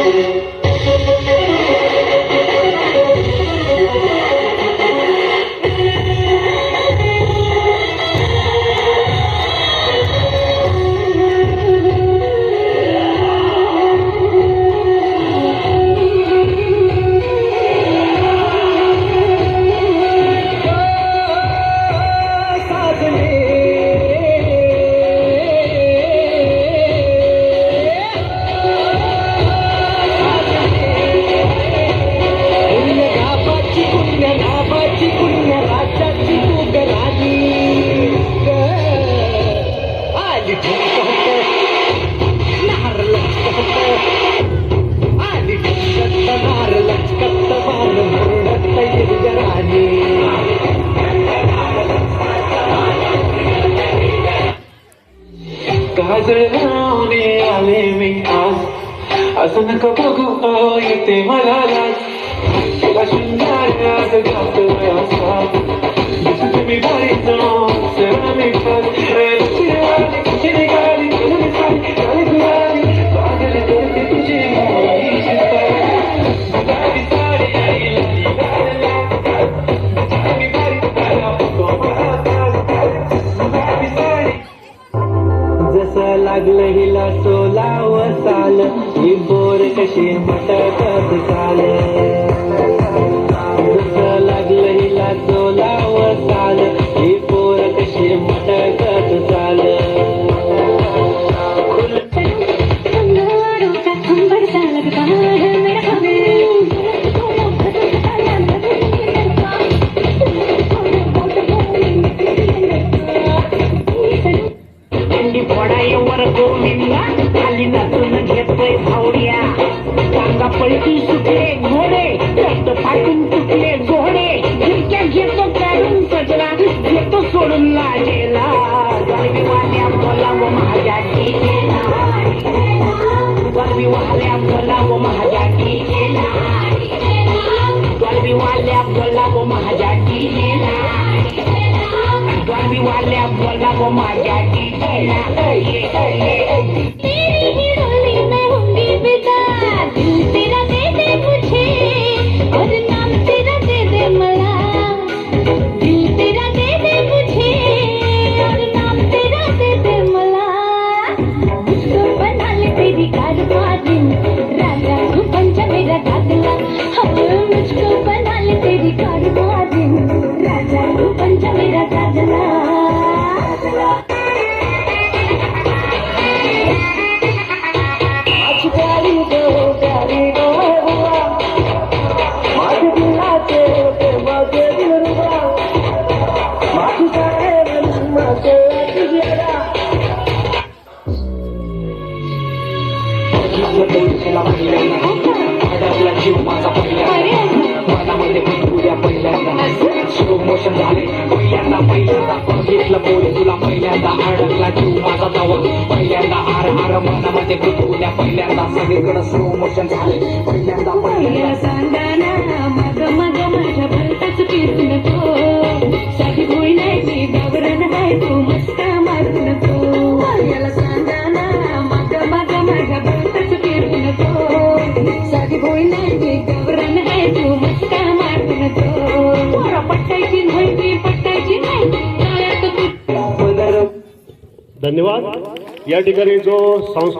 Amém. وزرعوني علمي عز أزنك بقو آيتي ملالك عشان ناري عزك أفضل يا صاحب Everybody knows that I'm in लागलं हिला सोलाव साल ही बोर कशी मटकत चाल. लागलं हिला सोला फोडायवर खाली नसून घेतोय भावड्या. पलटी सुटले घोडे रक्त फाटून तुटले घोडे घेतो काढून घेतो सोडून लाजेला गरबी वाल्या माझ्या टीकेला गरबी वाल्या माझ्या टीकेला गरबी वाल्या माझ्या वाल्या बोलाव माझ्या तुला पहिल्यांदा जीव माझा पहिल्यांदा मनामध्ये भरपूर पहिल्यांदा. स्लो मोशन झाले. पहिल्यांदा पहिल्यांदा. बघितलं पोरे तुला पहिल्यांदा. अडकला जीव माझा जवळ पहिल्यांदा हार हार मनामध्ये गुदगुल्या पहिल्यांदा. सगळीकडे स्लो मोशन झाले पहिल्यांदा पहिल्यांदा. मग मग माझ्या धन्यवाद. या ठिकाणी जो सांस्कृतिक